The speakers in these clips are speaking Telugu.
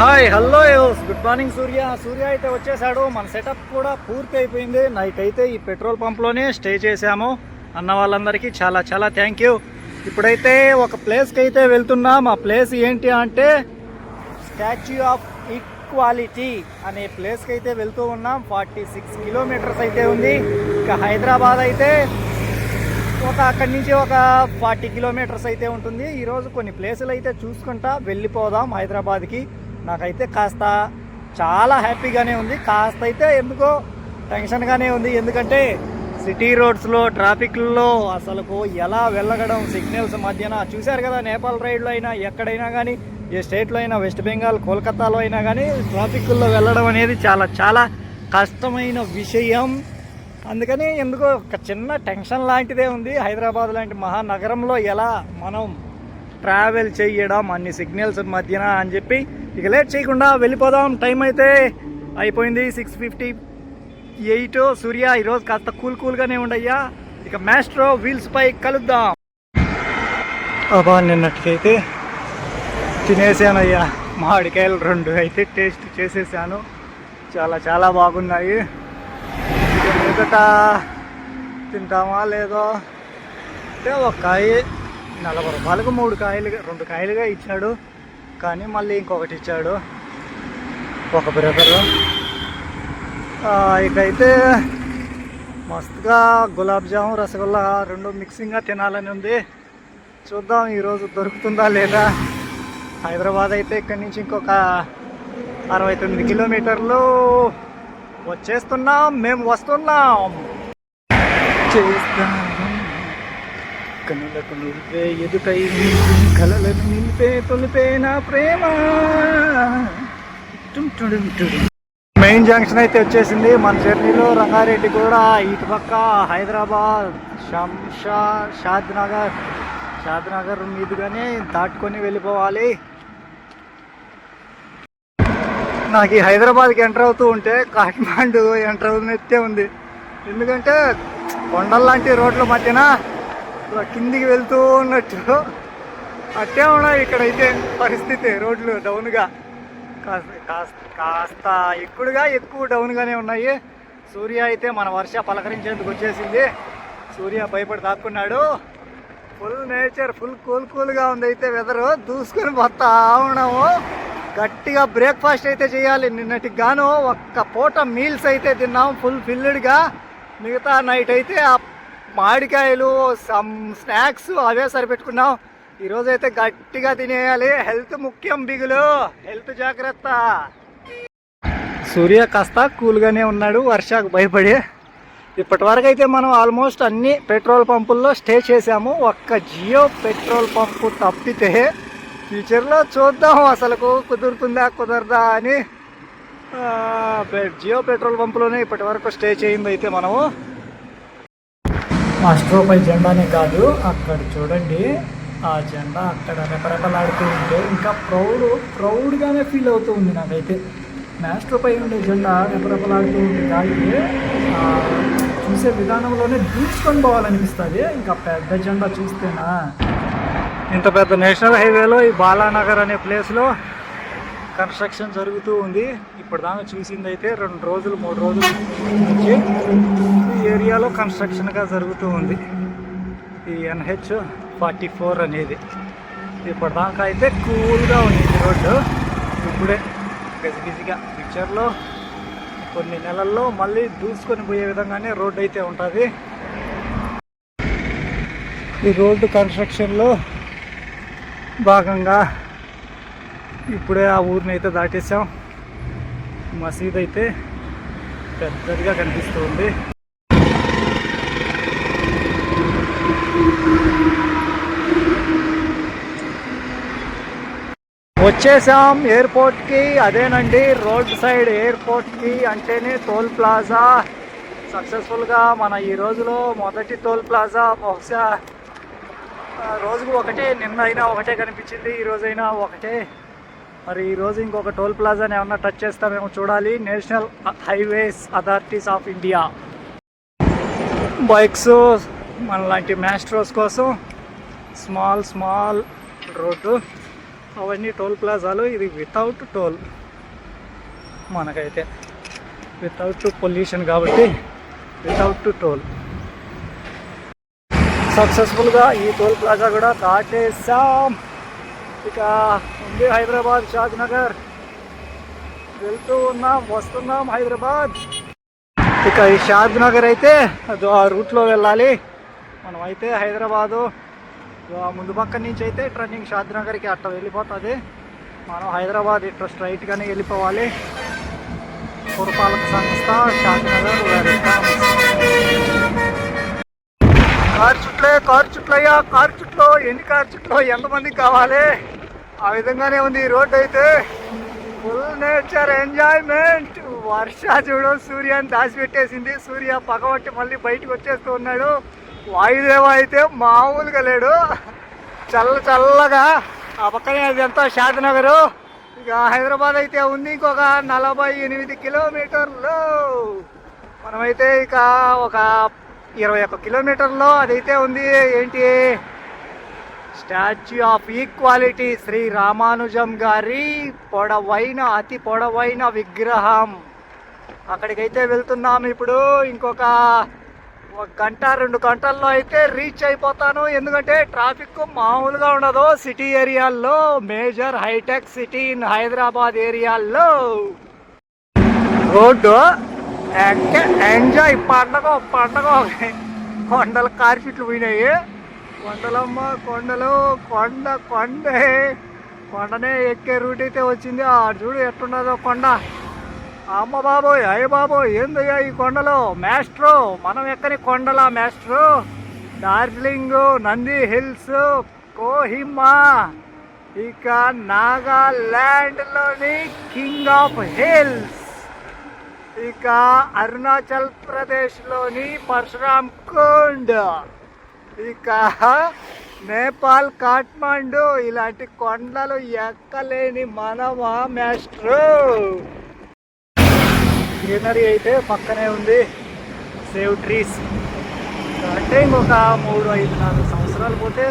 Hi hello good morning Surya. Surya అయితే వచ్చేసాడు. మన సెటప్ కూడా పూర్తి అయిపోయింది. నైట్ అయితే ఈ పెట్రోల్ పంప్లోనే స్టే చేశాము. అన్న వాళ్ళందరికీ చాలా చాలా థ్యాంక్ యూ ఇప్పుడైతే ఒక ప్లేస్కి అయితే వెళ్తున్నాం. ఆ ప్లేస్ ఏంటి అంటే స్టాచ్యూ ఆఫ్ ఈక్వాలిటీ అనే ప్లేస్కి అయితే వెళ్తూ ఉన్నాం. ఫార్టీ సిక్స్ కిలోమీటర్స్ అయితే ఉంది. ఇక హైదరాబాద్ అయితే ఒక అక్కడి నుంచి ఒక ఫార్టీ కిలోమీటర్స్ అయితే ఉంటుంది. ఈరోజు కొన్ని ప్లేసులు అయితే చూసుకుంటా వెళ్ళిపోదాం హైదరాబాద్కి. నాకైతే కాస్త చాలా హ్యాపీగానే ఉంది. కాస్త అయితే ఎందుకో టెన్షన్గానే ఉంది. ఎందుకంటే సిటీ రోడ్స్లో ట్రాఫిక్లో అసలుకు ఎలా వెళ్ళగడం సిగ్నల్స్ మధ్యన చూశారు కదా నేపాల్ రైడ్లో అయినా ఎక్కడైనా కానీ ఏ స్టేట్లో అయినా వెస్ట్ బెంగాల్ కోల్కతాలో అయినా కానీ ట్రాఫిక్లో వెళ్ళడం అనేది చాలా చాలా కష్టమైన విషయం. అందుకని ఎందుకో ఒక చిన్న టెన్షన్ లాంటిదే ఉంది. హైదరాబాద్ లాంటి మహానగరంలో ఎలా మనం ట్రావెల్ చేయడం అన్ని సిగ్నల్స్ మధ్యన అని చెప్పి ఇక లేట్ చేయకుండా వెళ్ళిపోదాం. టైం అయితే అయిపోయింది. సిక్స్ ఫిఫ్టీ ఎయిట్ సూర్య ఈరోజు కాస్త కూల్ కూల్గానే ఉండయ్యా. ఇక మ్యాస్ట్రో వీల్స్ పై కలుద్దాం. అబ్బా నిన్నటికైతే తినేసానయ్యా. మామిడికాయలు రెండు అయితే టేస్ట్ చేసేసాను. చాలా చాలా బాగున్నాయి. ఇక తింటామా లేదో? అంటే ఒక కాయ నలభై రూపాయలకు మూడు కాయలు రెండు కాయలుగా ఇచ్చాడు. కానీ మళ్ళీ ఇంకొకటి ఇచ్చాడు. ఒక బ్రదరు ఇకైతే మస్తుగా గులాబ్ జాము రసగుల్లా రెండు మిక్సింగ్గా తినాలని ఉంది. చూద్దాం ఈరోజు దొరుకుతుందా లేదా. హైదరాబాద్ అయితే ఇక్కడి నుంచి ఇంకొక అరవై తొమ్మిది కిలోమీటర్లు వచ్చేస్తున్నాం. మేము వస్తున్నాం. చేస్తాం. కనులకు నిలిపే ఎదుటై కలలను నిలిపే తొలిపే నా ప్రేమ. మెయిన్ జంక్షన్ అయితే వచ్చేసింది. మన జర్నీలో రంగారెడ్డి కూడా ఇటు పక్క హైదరాబాద్ శంషా షాద్ నగర్ షాద్ నగర్ మీదుగానే దాటుకొని వెళ్ళిపోవాలి. నాకు ఈ హైదరాబాద్కి ఎంటర్ అవుతూ ఉంటే కాఠ్మాండు ఎంటర్ అవుతున్నట్టే ఉంది. ఎందుకంటే కొండల్లాంటి రోడ్ల మధ్యన కిందికి వెళ్తూ ఉన్నట్టు. అట్టే ఉన్నాయి ఇక్కడైతే పరిస్థితి రోడ్లు డౌన్గా. కాస్త కాస్త కాస్త ఎక్కువగా ఎక్కువ డౌన్గానే ఉన్నాయి. సూర్య అయితే మన వర్ష పలకరించేందుకు వచ్చేసింది. సూర్య భయపడి దాక్కున్నాడు. ఫుల్ నేచర్ ఫుల్ కూల్ కూల్గా ఉంది అయితే వెదరు. దూసుకొని పోతా ఉన్నాము. గట్టిగా బ్రేక్ఫాస్ట్ అయితే చేయాలి నిన్నటికి గాను. ఒక్క పూట మీల్స్ అయితే తిన్నాం ఫుల్ ఫిల్లుడ్గా. మిగతా నైట్ అయితే మామిడికాయలు సమ్ స్నాక్స్ అవే సరిపెట్టుకున్నాం. ఈరోజు అయితే గట్టిగా తినేయాలి. హెల్త్ ముఖ్యం బిగులు. హెల్త్ జాగ్రత్త. సూర్య కాస్త కూల్గానే ఉన్నాడు వర్షాకు భయపడి. ఇప్పటి వరకు అయితే మనం ఆల్మోస్ట్ అన్ని పెట్రోల్ పంపుల్లో స్టే చేసాము ఒక్క జియో పెట్రోల్ పంపు తప్పితే ఫ్యూచర్లో చూద్దాం అసలుకు కుదురుతుందా కుదరదా అని. జియో పెట్రోల్ పంపులోనే ఇప్పటి వరకు స్టే చేయింది అయితే మనము. మాస్ట్రోపై జెండానే కాదు అక్కడ చూడండి ఆ జెండా అక్కడ రెపరెపలాడుతూ ఉంటే ఇంకా ప్రౌడ్ ప్రౌడ్గానే ఫీల్ అవుతూ ఉంది నాకైతే. మాస్ట్రోపై ఉండే జెండా రెపరెపలాడుతూ ఉంది గాలికి చూసే విధానంలోనే దూచుకొని పోవాలనిపిస్తుంది ఇంకా పెద్ద జెండా చూస్తేనా? ఇంత పెద్ద నేషనల్ హైవేలో ఈ బాలానగర్ అనే ప్లేస్లో కన్స్ట్రక్షన్ జరుగుతూ ఉంది. ఇప్పుడు దాకా చూసింది అయితే రెండు రోజులు మూడు రోజులు నుంచి ఈ ఏరియాలో కన్స్ట్రక్షన్గా జరుగుతూ ఉంది. ఈ ఎన్హెచ్ ఫార్టీ ఫోర్ అనేది. ఇప్పటిదాకా అయితే కూల్గా ఉంది ఈ రోడ్డు. ఇప్పుడే గజిబిజిగా ఫ్యూచర్లో కొన్ని నెలల్లో మళ్ళీ దూసుకొని పోయే విధంగానే రోడ్డు అయితే ఉంటుంది. ఈ రోడ్డు కన్స్ట్రక్షన్లో భాగంగా ఇప్పుడే ఆ ఊరిని అయితే దాటేసాం మసీద్ అయితే పెద్దదిగా కనిపిస్తుంది. వచ్చేసాం ఎయిర్పోర్ట్కి. అదేనండి రోడ్ సైడ్ ఎయిర్పోర్ట్కి అంటేనే టోల్ ప్లాజా. సక్సెస్ఫుల్గా మన ఈ రోజులో మొదటి టోల్ ప్లాజా. బహుశా రోజుకు ఒకటే నిన్న అయినా ఒకటే కనిపించింది ఈరోజైనా ఒకటే. మరి ఈ రోజు ఇంకొక టోల్ ప్లాజాని ఏమన్నా టచ్ చేస్తామేమో చూడాలి. National highways authorities of India. Bikes మన లాంటి మ్యాస్ట్రోస్ కోసం స్మాల్ స్మాల్ రోడ్డు. అవన్నీ టోల్ ప్లాజాలు. ఇది వితౌట్ టోల్ మనకైతే. వితౌట్ పొల్యూషన్ కాబట్టి వితౌట్ టోల్. సక్సెస్ఫుల్గా ఈ టోల్ ప్లాజా కూడా దాటేసాం ఇక ఉంది హైదరాబాద్ షాద్ నగర్ వెళ్తూ ఉన్నాం వస్తున్నాం హైదరాబాద్. ఇక ఈ షాద్ నగర్ అయితే ఆ రూట్లో వెళ్ళాలి. మనం అయితే హైదరాబాదు ముందు పక్క నుంచి అయితే ట్రన్నింగ్ షాద్ నగర్కి అట్ట వెళ్ళిపోతుంది. మనం హైదరాబాద్ ఇట్లా స్ట్రైట్గానే వెళ్ళిపోవాలి. పురపాలక సంస్థ షాద్ నగర్ కార్ కారు చుట్లే కారు చుట్లయ్యా కారు చుట్లో ఎన్ని కారు చుట్లో ఎంతమందికి కావాలి? ఆ విధంగానే ఉంది ఈ రోడ్డు అయితే. ఫుల్ నేచర్ ఎంజాయ్మెంట్ వర్ష చూడు సూర్యాన్ని దాచిపెట్టేసింది. సూర్య పగబట్టి మళ్ళీ బయటకు వచ్చేస్తూ ఉన్నాడు. వాయుదేవ అయితే మామూలుగా లేడు. చల్ల చల్లగా. ఆ పక్కనే అది ఎంత షాద్నగరు ఇక హైదరాబాద్ అయితే ఉంది ఇంకొక నలభై ఎనిమిది కిలోమీటర్లు. మనమైతే ఇక ఒక ఇరవై ఒక్క కిలోమీటర్లో అదైతే ఉంది. ఏంటి? Statue of equality Sri Ramanujam గారి పొడవైన అతి పొడవైన విగ్రహం. అక్కడికైతే వెళ్తున్నాం ఇప్పుడు. ఇంకొక ఒక గంట రెండు గంటల్లో అయితే రీచ్ అయిపోతాను. ఎందుకంటే ట్రాఫిక్ మామూలుగా ఉండదు సిటీ ఏరియాల్లో major hitech city in Hyderabad ఏరియాల్లో. రోడ్డు ఎంజాయ్ పండగ పండగ కొండలు కార్పెట్లు పోయినాయి. కొండలమ్మ కొండలు కొండ కొండే. కొండనే ఎక్కే రూట్ అయితే వచ్చింది. ఆ చూడు ఎట్టున్నదో కొండ. అమ్మ బాబోయ్ అయ్య బాబోయ్ ఏందయ్యా ఈ కొండలో? మాస్ట్రో మనం ఎక్కని కొండలా మేస్ట్రో? డార్జిలింగ్ నంది హిల్స్ కోహిమా. ఇక నాగాల్యాండ్లోని కింగ్ ఆఫ్ హిల్స్. ఇక అరుణాచల్ ప్రదేశ్లోని పరశురామ్ కుండ్. ఇక నేపాల్ కాఠ్మండు ఇలాంటి కొండలు ఎక్కలేని మనమా మాస్టరు. గ్రీనరీ అయితే పక్కనే ఉంది. Save trees. అంటే ఇంకొక మూడు ఐదు నాలుగు సంవత్సరాలు పోతే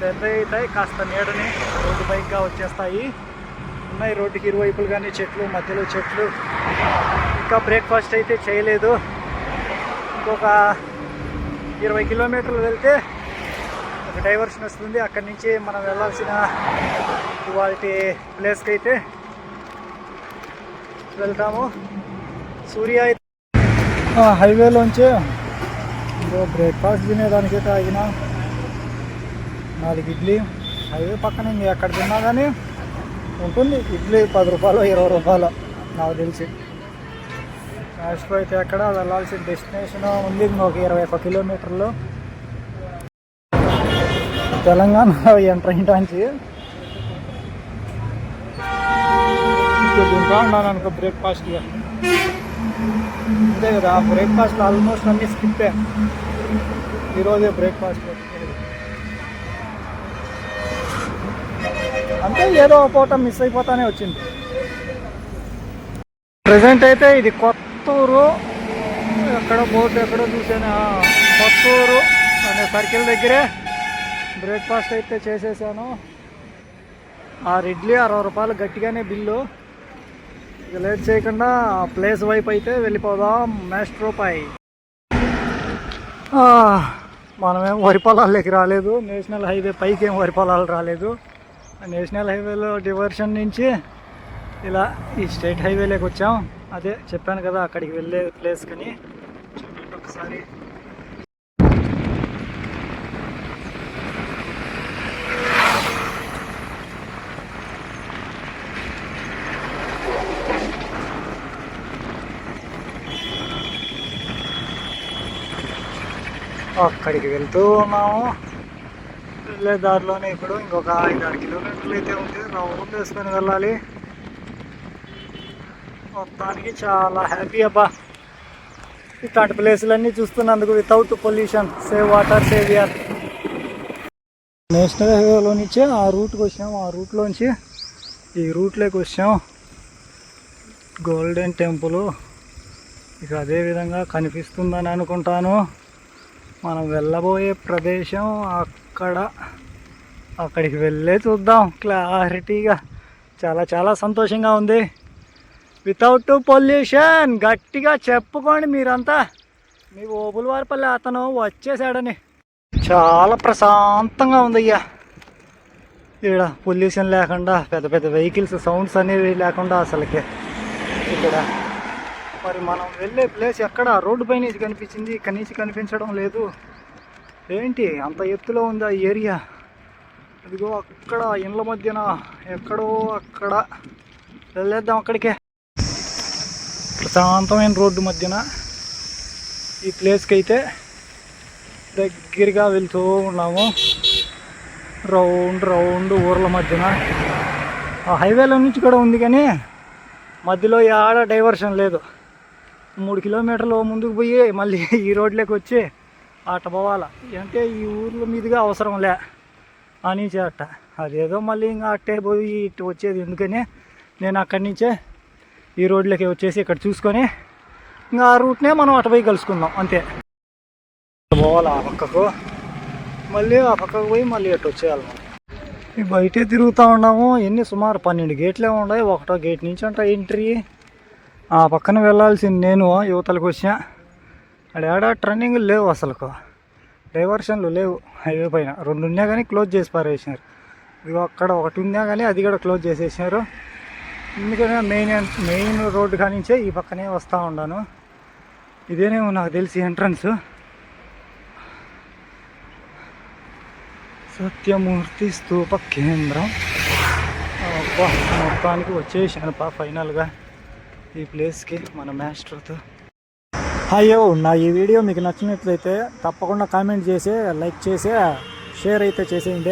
పెద్ద అవుతాయి. కాస్త నీడని రోడ్డు బైక్గా వచ్చేస్తాయి. ఉన్నాయి రోడ్డుకి ఇరువైపులు కానీ చెట్లు మధ్యలో చెట్లు. ఇంకా బ్రేక్ఫాస్ట్ అయితే చేయలేదు. ఇంకొక ఇరవై కిలోమీటర్లు వెళ్తే ఒక డైవర్షన్ వస్తుంది. అక్కడి నుంచి మనం వెళ్ళాల్సిన వాటి ప్లేస్కి అయితే వెళ్తాము. సూర్య అయితే హైవేలోంచి బ్రేక్ఫాస్ట్ తినేదానికైతే ఆగిన నాలుగు ఇడ్లీ. హైవే పక్కన ఇంక ఎక్కడ తిన్నా కానీ ఉంటుంది. ఇడ్లీ పది రూపాయలు ఇరవై రూపాయలు నాకు తెలిసి. రాష్ట్ర అయితే ఎక్కడ వెళ్ళాల్సిన డెస్టినేషన్ ఉంది. ఇంకొక ఇరవై ఒక్క కిలోమీటర్లు. తెలంగాణ ఎంటర్ అయ్యడానికి. తింటా ఉన్నాను అనుకో బ్రేక్ఫాస్ట్ అంతే కదా బ్రేక్ఫాస్ట్ ఆల్మోస్ట్ అన్ని స్కిప్పే ఈరోజే బ్రేక్ఫాస్ట్ అంటే ఏదో ఒక పూట మిస్ అయిపోతానే వచ్చింది. ప్రజెంట్ అయితే ఇది కొత్త పత్తూరు ఎక్కడ బోర్డు ఎక్కడో చూసాను పత్తూరు అనే సర్కిల్ దగ్గరే బ్రేక్ఫాస్ట్ అయితే చేసేసాను. ఆ ఇడ్లీ అరవై రూపాయలు గట్టిగానే బిల్లు. ఇక లేట్ చేయకుండా ఆ ప్లేస్ వైపు అయితే వెళ్ళిపోదాం మెస్ట్రోపై మనమేం వరి పొలాల్లోకి రాలేదు. నేషనల్ హైవే పైకి ఏం వరి పొలాలు రాలేదు. నేషనల్ హైవేలో డివర్షన్ నుంచి ఇలా ఈ స్టేట్ హైవేలోకి వచ్చాం. అదే చెప్పాను కదా అక్కడికి వెళ్ళే ప్లేస్ కానీ. చూడండి ఒకసారి అక్కడికి వెళ్తూ ఉన్నాము. వెళ్ళే దారిలోనే ఇప్పుడు ఇంకొక ఐదు ఆరు కిలోమీటర్లు అయితే ఉంది. రౌండ్ వేసుకొని వెళ్ళాలి. మొత్తానికి చాలా హ్యాపీ అబ్బా. ఇట్లాంటి ప్లేసులన్నీ చూస్తున్నందుకు without pollution save water save year national హైవేలో నుంచి ఆ రూట్కి వచ్చాం. ఆ రూట్లోంచి ఈ రూట్లోకి వచ్చాం. గోల్డెన్ టెంపుల్ ఇక అదే విధంగా కనిపిస్తుందని అనుకుంటాను. మనం వెళ్ళబోయే ప్రదేశం అక్కడ. అక్కడికి వెళ్ళే చూద్దాం. క్లారిటీగా చాలా చాలా సంతోషంగా ఉంది. వితౌట్ పొల్యూషన్ గట్టిగా చెప్పుకోండి మీరంతా. మీ ఓబుల వారిపల్లి అతను వచ్చేసాడని చాలా ప్రశాంతంగా ఉంది అయ్యా ఇక్కడ పొల్యూషన్ లేకుండా పెద్ద పెద్ద వెహికల్స్ సౌండ్స్ అనేవి లేకుండా అసలుకి. ఇక్కడ మరి మనం వెళ్ళే ప్లేస్ ఎక్కడ? రోడ్డు పైన కనిపించింది. ఇక్కడి నుంచి కనిపించడం లేదు. ఏంటి? అంత ఎత్తులో ఉంది ఆ ఏరియా? ఇదిగో అక్కడ ఇండ్ల మధ్యన ఎక్కడో అక్కడ. వెళ్ళేద్దాం అక్కడికే. ప్రశాంతమైన రోడ్డు మధ్యన ఈ ప్లేస్కి అయితే దగ్గరగా వెళ్తూ ఉన్నాము. రౌండ్ రౌండ్ ఊర్ల మధ్యన. ఆ హైవేలో నుంచి కూడా ఉంది కానీ మధ్యలో ఆడ డైవర్షన్ లేదు. మూడు కిలోమీటర్లు ముందుకు పోయి మళ్ళీ ఈ రోడ్లోకి వచ్చి అట పోవాలా. అంటే ఈ ఊర్ల మీదుగా అవసరం లే అని అట్ట అదేదో మళ్ళీ ఇంకా అట్టే పోయి ఇటు వచ్చేది ఎందుకని నేను అక్కడి నుంచే ఈ రోడ్లోకి వచ్చేసి ఇక్కడ చూసుకొని ఇంకా ఆ రూట్నే మనం అటువై కలుసుకుందాం అంతే. పోవాలి ఆ పక్కకు? మళ్ళీ ఆ పక్కకు పోయి మళ్ళీ అటు వచ్చేయాలి మనం. బయటే తిరుగుతూ ఉన్నాము ఎన్ని సుమారు పన్నెండు గేట్లే ఉన్నాయి ఒకటో గేట్ నుంచి అంట ఎంట్రీ. ఆ పక్కన వెళ్ళాల్సింది నేను యువతలకు వచ్చా. అక్కడ ట్రన్నింగ్ లేవు అసలుకు. డైవర్షన్లు లేవు హైవే పైన. రెండు ఉన్నా కానీ క్లోజ్ చేసి పారేసినారు. ఇది అక్కడ ఒకటి ఉన్నా కానీ అది కూడా క్లోజ్ చేసేసినారు. ఎందుకంటే మెయిన్ మెయిన్ రోడ్డు కానించే ఈ పక్కనే వస్తూ ఉన్నాను ఇదేనేమో నాకు తెలిసి ఎంట్రన్స్. సత్యమూర్తి స్తూప కేంద్రం. మొత్తానికి వచ్చేసాను పా ఫైనల్గా. ఈ ప్లేస్కి మన మాస్టర్తో. అయ్యో నా ఈ వీడియో మీకు నచ్చినట్లయితే తప్పకుండా కామెంట్ చేసి లైక్ చేసి షేర్ అయితే చేసేయండి.